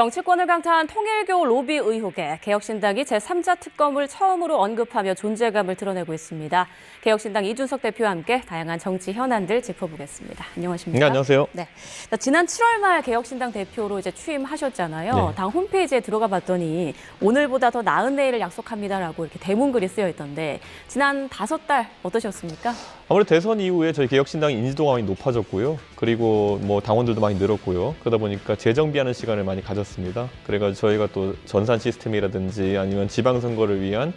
정치권을 강타한 통일교 로비 의혹에 개혁신당이 제3자 특검을 처음으로 언급하며 존재감을 드러내고 있습니다. 개혁신당 이준석 대표와 함께 다양한 정치 현안들 짚어보겠습니다. 안녕하십니까? 네, 안녕하세요. 네. 자, 지난 7월 말 개혁신당 대표로 이제 취임하셨잖아요. 네. 당 홈페이지에 들어가 봤더니 오늘보다 더 나은 내일을 약속합니다라고 이렇게 대문글이 쓰여 있던데 지난 다섯 달 어떠셨습니까? 아무래도 대선 이후에 저희 개혁신당 인지도가 많이 높아졌고요. 그리고 뭐 당원들도 많이 늘었고요. 그러다 보니까 재정비하는 시간을 많이 가졌습니다. 그래가지고 저희가 또 전산 시스템이라든지 아니면 지방선거를 위한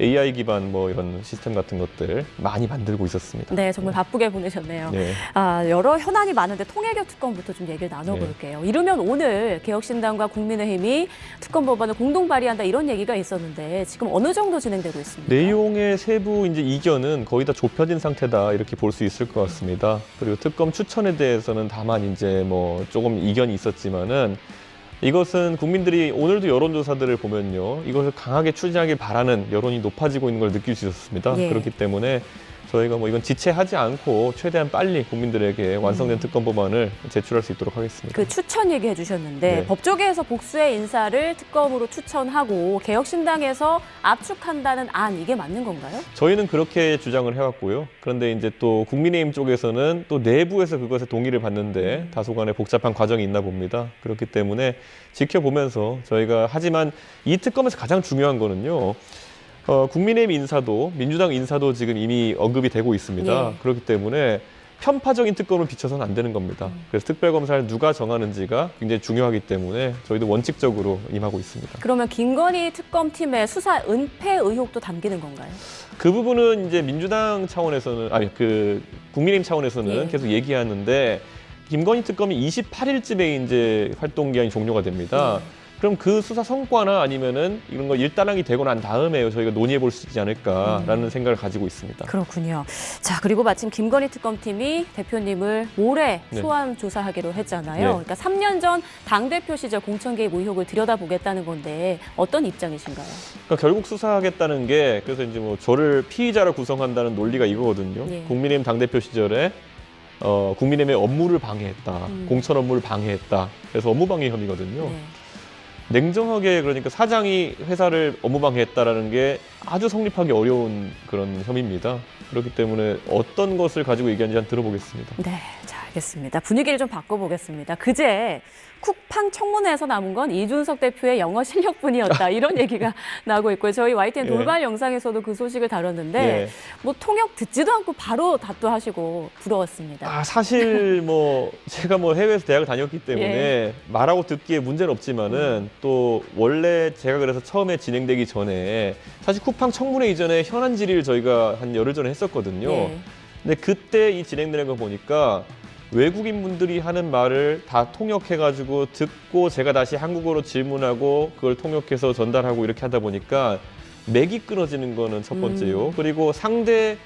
AI 기반 뭐 이런 시스템 같은 것들 많이 만들고 있었습니다. 네, 정말 바쁘게 보내셨네요. 네. 아, 여러 현안이 많은데 통일교 특검부터 좀 얘기를 나눠볼게요. 이르면 오늘 개혁신당과 국민의힘이 특검 법안을 공동 발의한다 이런 얘기가 있었는데 지금 어느 정도 진행되고 있습니까? 내용의 세부 이제 이견은 거의 다 좁혀진 상태다 이렇게 볼 수 있을 것 같습니다. 그리고 특검 추천에 대해서는 다만 이제 뭐 조금 이견이 있었지만은 이것은 국민들이 오늘도 여론조사들을 보면요 이것을 강하게 추진하길 바라는 여론이 높아지고 있는 걸 느낄 수 있었습니다. 예. 그렇기 때문에 저희가 뭐 이건 지체하지 않고 최대한 빨리 국민들에게 완성된 특검 법안을 제출할 수 있도록 하겠습니다. 그 추천 얘기해 주셨는데 네. 법조계에서 복수의 인사를 특검으로 추천하고 개혁신당에서 압축한다는 안 이게 맞는 건가요? 저희는 그렇게 주장을 해왔고요. 그런데 이제 또 국민의힘 쪽에서는 또 내부에서 그것에 동의를 받는데 다소간의 복잡한 과정이 있나 봅니다. 그렇기 때문에 지켜보면서 저희가 하지만 이 특검에서 가장 중요한 거는요. 어, 국민의힘 인사도 민주당 인사도 지금 이미 언급이 되고 있습니다. 예. 그렇기 때문에 편파적인 특검을 비춰서는 안 되는 겁니다. 그래서 특별검사를 누가 정하는지가 굉장히 중요하기 때문에 저희도 원칙적으로 임하고 있습니다. 그러면 김건희 특검팀의 수사 은폐 의혹도 담기는 건가요? 그 부분은 이제 민주당 차원에서는 아니 그 국민의힘 차원에서는 예. 계속 얘기하는데 김건희 특검이 28일쯤에 이제 활동 기한이 종료가 됩니다. 예. 그럼 그 수사 성과나 아니면은 이런 거 일단락이 되고 난 다음에 저희가 논의해 볼 수 있지 않을까라는 음. 생각을 가지고 있습니다. 그렇군요. 자, 그리고 마침 김건희 특검팀이 대표님을 올해 네. 소환 조사하기로 했잖아요. 네. 그러니까 3년 전 당 대표 시절 공천 개입 의혹을 들여다보겠다는 건데 어떤 입장이신가요? 그러니까 결국 수사하겠다는 게 그래서 이제 뭐 저를 피의자로 구성한다는 논리가 이거거든요. 예. 국민의힘 당 대표 시절에 어, 국민의힘의 업무를 방해했다, 음. 공천 업무를 방해했다. 그래서 업무 방해 혐의거든요. 네. 냉정하게 그러니까 사장이 회사를 업무방해했다라는 게 아주 성립하기 어려운 그런 혐의입니다. 그렇기 때문에 어떤 것을 가지고 얘기하는지 한번 들어보겠습니다. 네, 자, 알겠습니다. 분위기를 좀 바꿔보겠습니다. 그제 쿠팡 청문회에서 남은 건 이준석 대표의 영어 실력뿐이었다. 이런 얘기가 나오고 있고요. 저희 YTN 예. 돌발 영상에서도 그 소식을 다뤘는데 예. 뭐 통역 듣지도 않고 바로 답도 하시고 부러웠습니다. 아 사실 뭐 제가 뭐 해외에서 대학을 다녔기 때문에 예. 말하고 듣기에 문제는 없지만은 또 원래 제가 그래서 처음에 진행되기 전에 사실 쿠팡 청문회 이전에 현안 질의를 저희가 한 열흘 전에 했었거든요. 예. 근데 그때 이 진행되는 거 보니까 외국인 분들이 하는 말을 다 통역해가지고 듣고 제가 다시 한국어로 질문하고 그걸 통역해서 전달하고 이렇게 하다 보니까 맥이 끊어지는 거는 첫 번째요. 음. 그리고 상대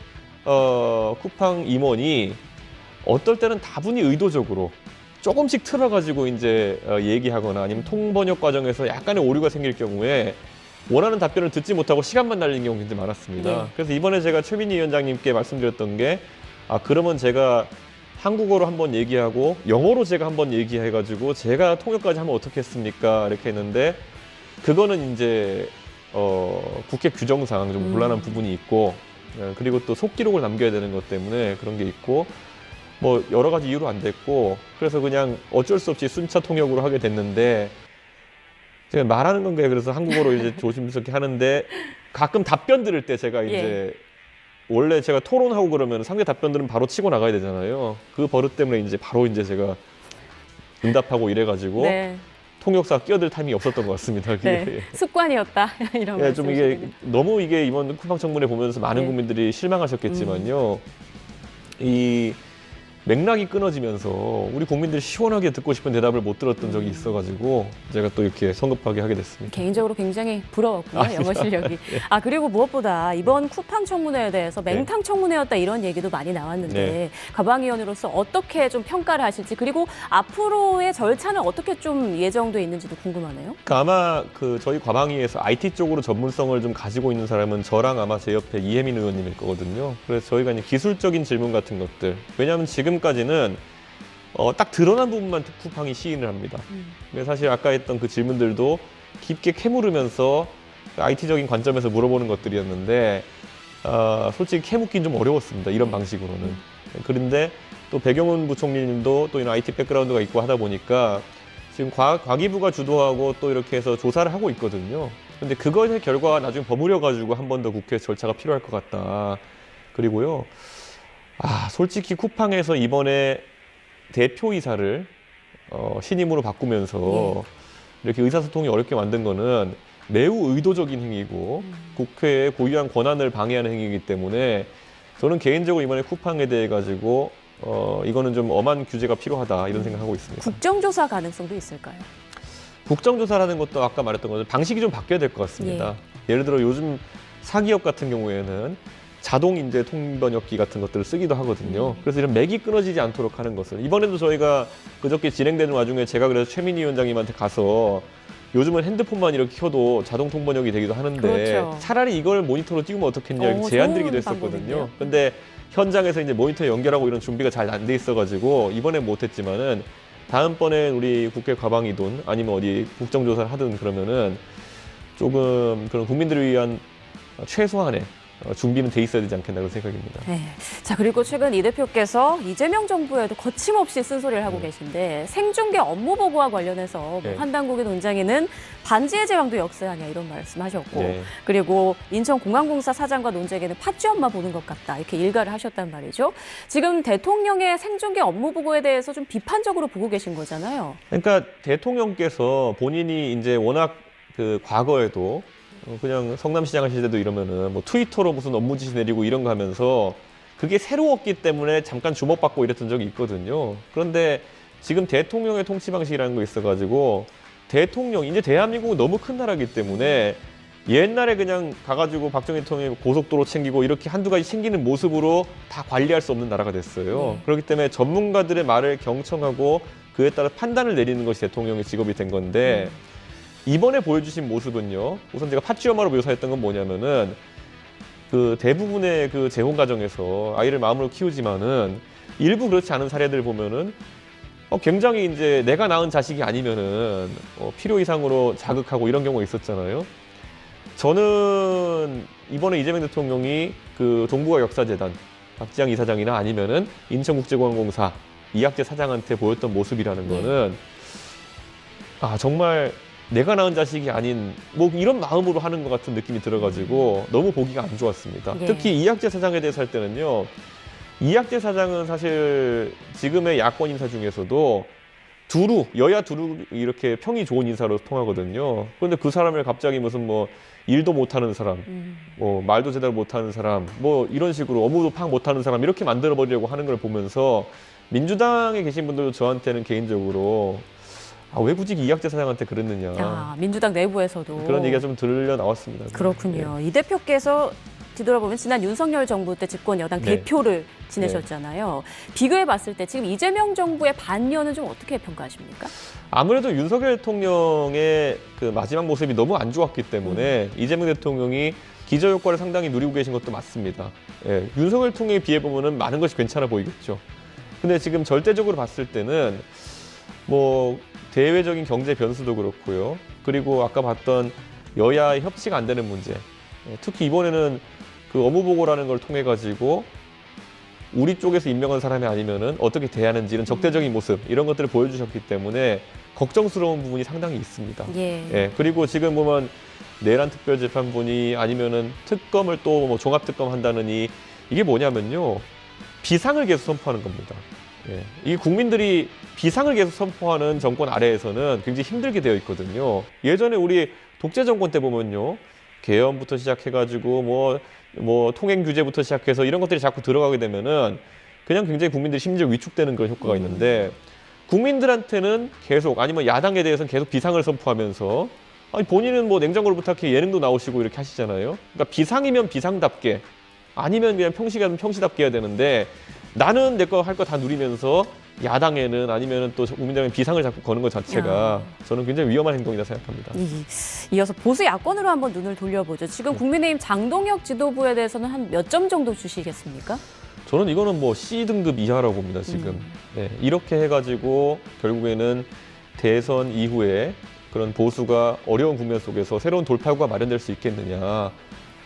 어, 쿠팡 임원이 어떨 때는 다분히 의도적으로 조금씩 틀어가지고 이제 어, 얘기하거나 아니면 통번역 과정에서 약간의 오류가 생길 경우에 원하는 답변을 듣지 못하고 시간만 날리는 경우가 굉장히 많았습니다. 네. 그래서 이번에 제가 최민희 위원장님께 말씀드렸던 게 아, 그러면 제가 한국어로 한번 얘기하고 영어로 제가 한번 얘기해가지고 제가 통역까지 하면 어떻겠습니까? 이렇게 했는데 그거는 이제 어, 국회 규정상 좀 음. 곤란한 부분이 있고 어, 그리고 또 속기록을 남겨야 되는 것 때문에 그런 게 있고 뭐 여러 가지 이유로 안 됐고 그래서 그냥 어쩔 수 없이 순차 통역으로 하게 됐는데 제가 말하는 건게 그래서 한국어로 이제 조심스럽게 하는데 가끔 답변 들을 때 제가 이제 원래 제가 토론하고 그러면 상대 답변들은 바로 치고 나가야 되잖아요. 그 버릇 때문에 이제 바로 이제 제가 응답하고 이래가지고 네, 통역사 끼어들 타임이 없었던 것 같습니다. 네. 습관이었다 이런 예, 좀 이게. 너무 이게 이번 쿠팡 청문회 보면서 많은 네. 국민들이 실망하셨겠지만요. 이 맥락이 끊어지면서 우리 국민들이 시원하게 듣고 싶은 대답을 못 들었던 적이 있어가지고 제가 또 이렇게 성급하게 하게 됐습니다. 개인적으로 굉장히 부러웠고요 아, 영어 실력이. 아 그리고 무엇보다 이번 쿠팡 청문회에 대해서 맹탕 청문회였다 이런 얘기도 많이 나왔는데 네. 가방위원으로서 어떻게 좀 평가를 하실지 그리고 앞으로의 절차는 어떻게 좀 예정돼 있는지도 궁금하네요. 그러니까 아마 그 저희 과방위에서 IT 쪽으로 전문성을 좀 가지고 있는 사람은 저랑 아마 제 옆에 이혜민 의원님일 거거든요. 그래서 저희가 이제 기술적인 질문 같은 것들 왜냐하면 지금 까지는 어, 딱 드러난 부분만 쿠팡이 시인을 합니다. 음. 근데 사실 아까 했던 그 질문들도 깊게 캐물으면서 IT적인 관점에서 물어보는 것들이었는데 어, 솔직히 캐묻긴 좀 어려웠습니다. 이런 방식으로는. 그런데 또 배경훈 부총리님도 또 이런 IT 백그라운드가 있고 하다 보니까 지금 과, 과기부가 주도하고 또 이렇게 해서 조사를 하고 있거든요. 근데 그것의 결과가 나중에 버무려 가지고 한 번 더 국회 절차가 필요할 것 같다. 그리고요. 아, 솔직히 쿠팡에서 이번에 대표이사를 어, 신임으로 바꾸면서 이렇게 의사소통이 어렵게 만든 거는 매우 의도적인 행위고 국회의 고유한 권한을 방해하는 행위이기 때문에 저는 개인적으로 이번에 쿠팡에 대해 가지고 어, 이거는 좀 엄한 규제가 필요하다 이런 생각하고 있습니다. 국정조사 가능성도 있을까요? 국정조사라는 것도 아까 말했던 것처럼 방식이 좀 바뀌어야 될 것 같습니다. 예를 들어 요즘 사기업 같은 경우에는 자동 인재 통번역기 같은 것들을 쓰기도 하거든요. 그래서 이런 맥이 끊어지지 않도록 하는 것을 이번에도 저희가 그저께 진행되는 와중에 제가 그래서 최민희 위원장님한테 가서 요즘은 핸드폰만 이렇게 켜도 자동 통번역이 되기도 하는데 그렇죠. 차라리 이걸 모니터로 찍으면 어떻겠냐 이렇게 어, 제안 드리기도 했었거든요. 근데 현장에서 이제 모니터 연결하고 이런 준비가 잘 안 돼 있어가지고 이번에 못했지만은 다음번에 우리 국회 가방이든 아니면 어디 국정조사를 하든 그러면은 조금 그런 국민들을 위한 최소한의 어, 준비는 돼 있어야 되지 않겠나 그런 생각입니다. 네. 자 그리고 최근 이 대표께서 이재명 정부에도 거침없이 쓴소리를 하고 계신데 생중계 업무 보고와 관련해서 뭐 네. 한 당국의 논쟁에는 반지의 제왕도 역사하냐 이런 말씀하셨고 네. 그리고 인천공항공사 사장과 논쟁에는 팥쥐 엄마 보는 것 같다 이렇게 일가를 하셨단 말이죠. 지금 대통령의 생중계 업무 보고에 대해서 좀 비판적으로 보고 계신 거잖아요. 그러니까 대통령께서 본인이 이제 워낙 그 과거에도 어, 그냥 성남시장 하실 때도 이러면은 뭐 트위터로 무슨 업무 지시 내리고 이런 거 하면서 그게 새로웠기 때문에 잠깐 주목받고 이랬던 적이 있거든요. 그런데 지금 대통령의 통치 방식이라는 거 있어가지고 대통령 이제 대한민국은 너무 큰 나라기 때문에 옛날에 그냥 가가지고 박정희 대통령이 고속도로 챙기고 이렇게 한두 가지 챙기는 모습으로 다 관리할 수 없는 나라가 됐어요. 네. 그렇기 때문에 전문가들의 말을 경청하고 그에 따라 판단을 내리는 것이 대통령의 직업이 된 건데 이번에 보여주신 모습은요. 우선 제가 파치오마로 묘사했던 건 뭐냐면은 그 대부분의 그 재혼 가정에서 아이를 마음으로 키우지만은 일부 그렇지 않은 사례들 보면은 어, 굉장히 이제 내가 낳은 자식이 아니면은 어, 필요 이상으로 자극하고 이런 경우가 있었잖아요. 저는 이번에 이재명 대통령이 그 동북아 역사재단 박지양 이사장이나 아니면은 인천국제공항공사 이학재 사장한테 보였던 모습이라는 네. 거는 아 정말 내가 낳은 자식이 아닌 뭐 이런 마음으로 하는 것 같은 느낌이 들어가지고 너무 보기가 안 좋았습니다. 예. 특히 이학재 사장에 대해서 할 때는요. 이학재 사장은 사실 지금의 야권 인사 중에서도 두루 여야 두루 이렇게 평이 좋은 인사로 통하거든요. 그런데 그 사람을 갑자기 무슨 뭐 일도 못하는 사람, 음. 뭐 말도 제대로 못하는 사람, 뭐 이런 식으로 업무도 파악 못하는 사람 이렇게 만들어 버리려고 하는 걸 보면서 민주당에 계신 분들도 저한테는 개인적으로 아, 왜 굳이 이학재 사장한테 그랬느냐 아, 민주당 내부에서도 그런 얘기가 좀 들려 나왔습니다. 그렇군요. 이 대표께서 뒤돌아보면 지난 윤석열 정부 때 집권 여당 네. 대표를 지내셨잖아요. 비교해 봤을 때 지금 이재명 정부의 반년은 좀 어떻게 평가하십니까? 아무래도 윤석열 대통령의 그 마지막 모습이 너무 안 좋았기 때문에 이재명 대통령이 기저 효과를 상당히 누리고 계신 것도 맞습니다. 예, 윤석열 대통령에 비해 보면은 많은 것이 괜찮아 보이겠죠. 근데 지금 절대적으로 봤을 때는 뭐 대외적인 경제 변수도 그렇고요. 그리고 아까 봤던 여야의 협치가 안 되는 문제. 예, 특히 이번에는 그 업무 보고라는 걸 통해 가지고 우리 쪽에서 임명한 사람이 아니면은 어떻게 대하는지 이런 적대적인 모습 이런 것들을 보여주셨기 때문에 걱정스러운 부분이 상당히 있습니다. 예. 예, 그리고 지금 보면 내란 특별재판분이 아니면은 특검을 또 뭐 종합특검 한다느니 이게 뭐냐면요 비상을 계속 선포하는 겁니다. 예, 이게 국민들이 비상을 계속 선포하는 정권 아래에서는 굉장히 힘들게 되어 있거든요. 예전에 우리 독재 정권 때 보면요 개헌부터 시작해가지고 뭐 뭐 통행 규제부터 시작해서 이런 것들이 자꾸 들어가게 되면은 그냥 굉장히 국민들이 심지어 위축되는 그런 효과가 있는데 국민들한테는 계속 아니면 야당에 대해서는 계속 비상을 선포하면서 아니 본인은 뭐 냉장고를 부탁해 예능도 나오시고 이렇게 하시잖아요. 그러니까 비상이면 비상답게 아니면 그냥 평시가면 평시답게 해야 되는데 나는 내 거 할 거 다 누리면서 야당에는 아니면은 또 국민의당에 비상을 자꾸 거는 것 자체가 야. 저는 굉장히 위험한 행동이라 생각합니다. 이, 이어서 보수 야권으로 한번 눈을 돌려보죠. 지금 국민의힘 장동혁 지도부에 대해서는 한 몇 점 정도 주시겠습니까? 저는 이거는 뭐 C 등급 이하라고 봅니다 지금. 음. 네, 이렇게 해가지고 결국에는 대선 이후에 그런 보수가 어려운 국면 속에서 새로운 돌파구가 마련될 수 있겠느냐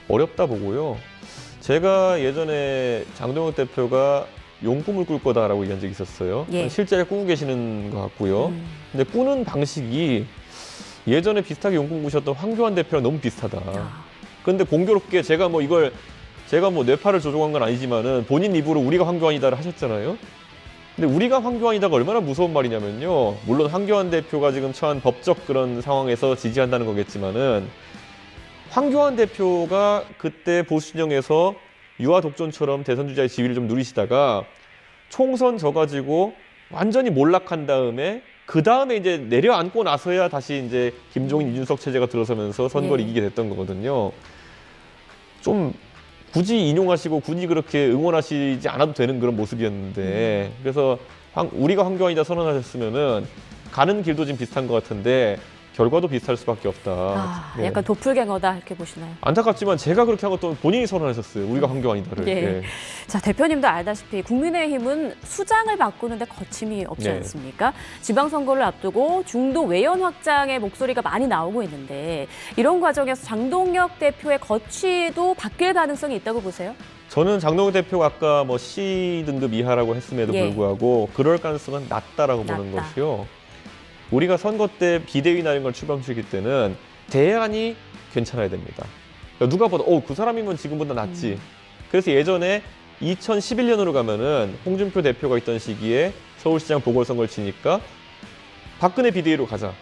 어렵다 보고요. 제가 예전에 장동혁 대표가 용꿈을 꿀 거다라고 얘기한 적이 있었어요. 예. 실제로 꾸고 계시는 것 같고요. 음. 근데 꾸는 방식이 예전에 비슷하게 용꿈 꾸셨던 황교안 대표랑 너무 비슷하다. 아, 근데 공교롭게 제가 뭐 이걸 제가 뭐 뇌파를 조종한 건 아니지만은 본인 입으로 우리가 황교안이다를 하셨잖아요. 근데 우리가 황교안이다가 얼마나 무서운 말이냐면요. 물론 황교안 대표가 지금 처한 법적 그런 상황에서 지지한다는 거겠지만은 황교안 대표가 그때 보수 진영에서 유아 독존처럼 대선 주자의 지위를 좀 누리시다가 총선 져가지고 완전히 몰락한 다음에 그 다음에 이제 내려앉고 나서야 다시 이제 김종인 이준석 체제가 들어서면서 선거를 네. 이기게 됐던 거거든요. 좀 굳이 인용하시고 굳이 그렇게 응원하시지 않아도 되는 그런 모습이었는데 그래서 황- 우리가 황교안이다 선언하셨으면은 가는 길도 지금 비슷한 것 같은데 결과도 비슷할 수밖에 없다. 아, 네. 약간 도플갱어다 이렇게 보시나요? 안타깝지만 제가 그렇게 한 것도 본인이 선언하셨어요. 우리가 황교안이다를. 예. 예. 자 대표님도 알다시피 국민의힘은 수장을 바꾸는데 거침이 없지 네. 않습니까? 지방선거를 앞두고 중도 외연 확장의 목소리가 많이 나오고 있는데 이런 과정에서 장동혁 대표의 거취도 바뀔 가능성이 있다고 보세요? 저는 장동훈 대표가 아까 뭐 C 등급 이하라고 했음에도 예. 불구하고 그럴 가능성은 낮다라고 보는 낮다. 것이요. 우리가 선거 때 비대위나 이런 걸 출범시킬 때는 대안이 괜찮아야 됩니다. 그러니까 누가 봐도 어, 그 사람이면 지금보다 낫지. 음. 그래서 예전에 2011년으로 가면은 홍준표 대표가 있던 시기에 서울시장 보궐선거를 치니까 박근혜 비대위로 가자.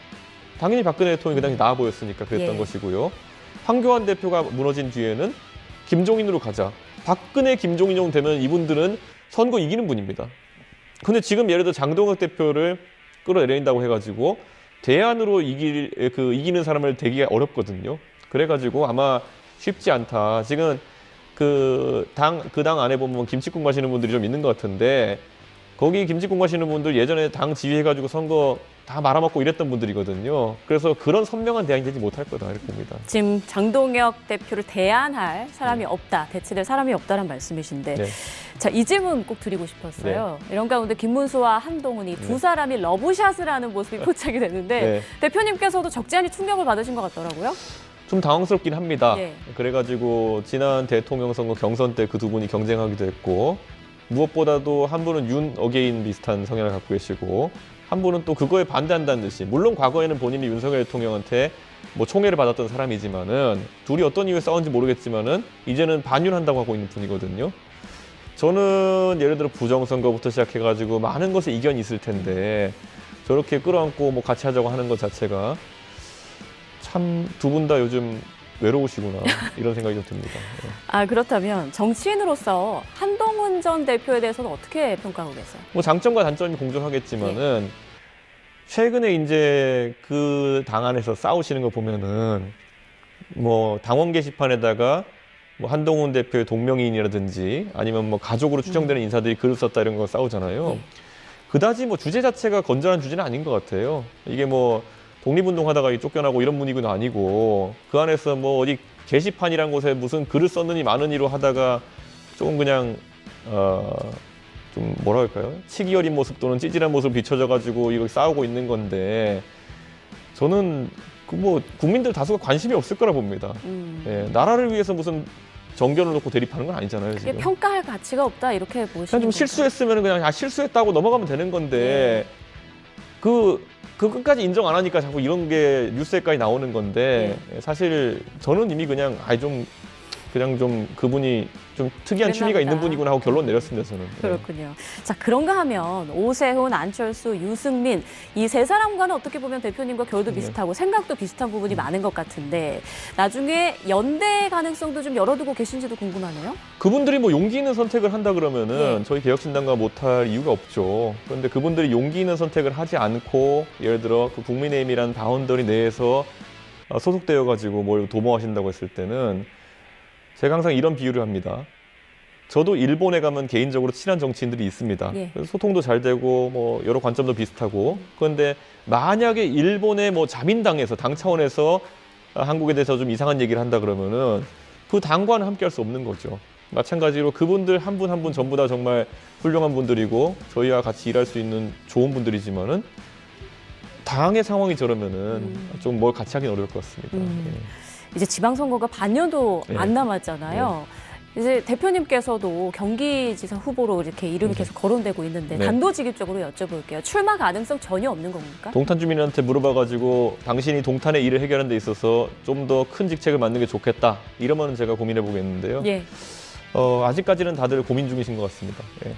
당연히 박근혜 대통령이 그 당시 나아 보였으니까 그랬던 예. 것이고요. 황교안 대표가 무너진 뒤에는 김종인으로 가자. 박근혜, 김종인용 되면 이분들은 선거 이기는 분입니다. 근데 지금 예를 들어 장동혁 대표를 끌어내린다고 해가지고 대안으로 이길 그 이기는 사람을 되기가 어렵거든요. 그래가지고 아마 쉽지 않다. 지금 그 당 그당 안에 보면 김치국 마시는 분들이 좀 있는 것 같은데 거기 김치국 마시는 분들 예전에 당 지휘해가지고 선거 다 말아먹고 이랬던 분들이거든요. 그래서 그런 선명한 대안이 되지 못할 거다 이렇게 봅니다. 지금 장동혁 대표를 대안할 사람이 없다, 대체될 사람이 없다는 말씀이신데 네. 자, 이 질문 꼭 드리고 싶었어요. 이런 가운데 김문수와 한동훈이 두 네. 사람이 러브샷을 하는 모습이 포착이 됐는데 네. 대표님께서도 적지 않은 충격을 받으신 것 같더라고요. 좀 당황스럽긴 합니다. 예. 그래가지고 지난 대통령 선거 경선 때 그 두 분이 경쟁하기도 했고 무엇보다도 한 분은 윤 어게인 비슷한 성향을 갖고 계시고 한 분은 또 그거에 반대한다는 듯이 물론 과거에는 본인이 윤석열 대통령한테 뭐 총애를 받았던 사람이지만은 둘이 어떤 이유에 싸운지 모르겠지만은 이제는 반윤한다고 하고 있는 분이거든요. 저는 예를 들어 부정선거부터 시작해가지고 많은 것에 이견이 있을 텐데 저렇게 끌어안고 뭐 같이 하자고 하는 것 자체가 참 두 분 다 요즘 외로우시구나 이런 생각이 좀 듭니다. 예. 아 그렇다면 정치인으로서 한동훈 전 대표에 대해서는 어떻게 평가하고 계세요? 뭐 장점과 단점이 공존하겠지만은 최근에 이제 그 당 안에서 싸우시는 거 보면은 뭐 당원 게시판에다가 뭐 한동훈 대표의 동명이인이라든지 아니면 뭐 가족으로 추정되는 인사들이 글을 썼다 이런 거 싸우잖아요. 네. 그다지 뭐 주제 자체가 건전한 주제는 아닌 것 같아요. 이게 뭐 독립운동하다가 쫓겨나고 이런 분위기는 아니고 그 안에서 뭐 어디 게시판이란 곳에 무슨 글을 썼느니 많으니로 하다가 조금 그냥 어 좀 뭐라 할까요? 치기 어린 모습 또는 찌질한 모습 비춰져 가지고 이거 싸우고 있는 건데 저는 그 뭐 국민들 다수가 관심이 없을 거라 봅니다. 음. 예, 나라를 위해서 무슨 정견을 놓고 대립하는 건 아니잖아요 지금. 평가할 가치가 없다 이렇게 그냥 좀 실수했으면 그냥 아 실수했다고 넘어가면 되는 건데 그, 그 끝까지 인정 안 하니까 자꾸 이런 게 뉴스에까지 나오는 건데 네. 사실 저는 이미 그냥 아이 좀 그냥 좀 그분이 좀 특이한 취미가 있는. 분이구나 하고 결론 내렸습니다 저는. 네. 그렇군요. 자 그런가 하면 오세훈, 안철수, 유승민 이 세 사람과는 어떻게 보면 대표님과 결도 네. 비슷하고 생각도 비슷한 부분이 많은 것 같은데 나중에 연대 가능성도 좀 열어두고 계신지도 궁금하네요. 그분들이 뭐 용기 있는 선택을 한다 그러면은 예. 저희 개혁신당과 못할 이유가 없죠. 그런데 그분들이 용기 있는 선택을 하지 않고 예를 들어 그 국민의힘이라는 바운더리 내에서 어, 소속되어 가지고 뭘 도모하신다고 했을 때는 제가 항상 이런 비유를 합니다. 저도 일본에 가면 개인적으로 친한 정치인들이 있습니다. 예. 소통도 잘 되고 뭐 여러 관점도 비슷하고 그런데 만약에 일본의 뭐 자민당에서 당 차원에서 아, 한국에 대해서 좀 이상한 얘기를 한다 그러면은 그 당과는 함께할 수 없는 거죠. 마찬가지로 그분들 한 분 한분 전부 다 정말 훌륭한 분들이고 저희와 같이 일할 수 있는 좋은 분들이지만은 당의 상황이 저러면은 좀뭘 같이 하긴 어려울 것 같습니다. 음. 예. 이제 지방선거가 반년도 네. 안 남았잖아요. 이제 대표님께서도 경기지사 후보로 이렇게 이름이 네. 계속 거론되고 있는데 네. 단도직입적으로 여쭤볼게요. 출마 가능성 전혀 없는 겁니까? 동탄 주민한테 물어봐가지고 당신이 동탄의 일을 해결하는 데 있어서 좀 더 큰 직책을 맡는 게 좋겠다 이러면 제가 고민해 보겠는데요. 예. 어, 아직까지는 다들 고민 중이신 것 같습니다. 예.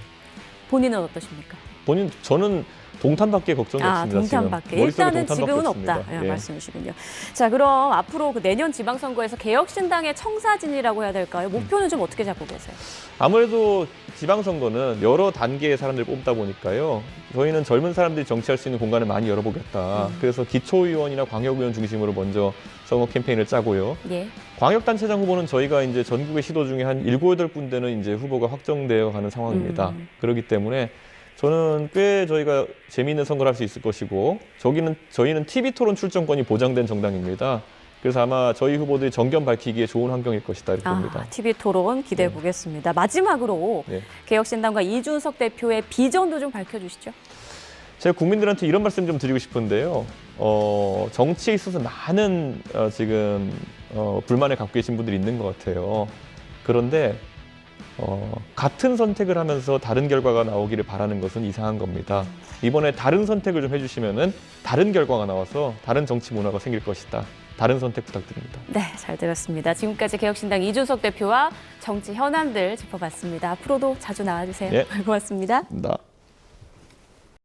본인은 어떠십니까? 본인 저는 동탄밖에 걱정이 아, 없습니다. 동탄밖에. 지금. 일단은 지금은. 없다. 예, 예. 말씀이시군요. 자, 그럼 앞으로 그 내년 지방선거에서 개혁신당의 청사진이라고 해야 될까요? 목표는 좀 어떻게 잡고 계세요? 아무래도 지방선거는 여러 단계의 사람들을 뽑다 보니까요. 저희는 젊은 사람들이 정치할 수 있는 공간을 많이 열어보겠다. 음. 그래서 기초의원이나 광역의원 중심으로 먼저 선거 캠페인을 짜고요. 예. 광역단체장 후보는 저희가 이제 전국의 시도 중에 한 일곱 여덟 군데는 이제 후보가 확정되어 가는 상황입니다. 음. 그렇기 때문에 저는 꽤 저희가 재미있는 선거를 할 수 있을 것이고 저기는 저희는 TV 토론 출전권이 보장된 정당입니다. 그래서 아마 저희 후보들이 정견 밝히기에 좋은 환경일 것이다 이렇게 봅니다. 아, TV 토론 기대해 보겠습니다. 마지막으로 네. 개혁신당과 이준석 대표의 비전도 좀 밝혀주시죠. 제가 국민들한테 이런 말씀 좀 드리고 싶은데요. 어, 정치에 있어서 많은 어, 지금 어, 불만을 갖고 계신 분들이 있는 것 같아요. 그런데 어, 같은 선택을 하면서 다른 결과가 나오기를 바라는 것은 이상한 겁니다. 이번에 다른 선택을 좀 해주시면은 다른 결과가 나와서 다른 정치 문화가 생길 것이다. 다른 선택 부탁드립니다. 네, 잘 들었습니다. 지금까지 개혁신당 이준석 대표와 정치 현안들 짚어봤습니다. 앞으로도 자주 나와주세요. 예. 고맙습니다. 나.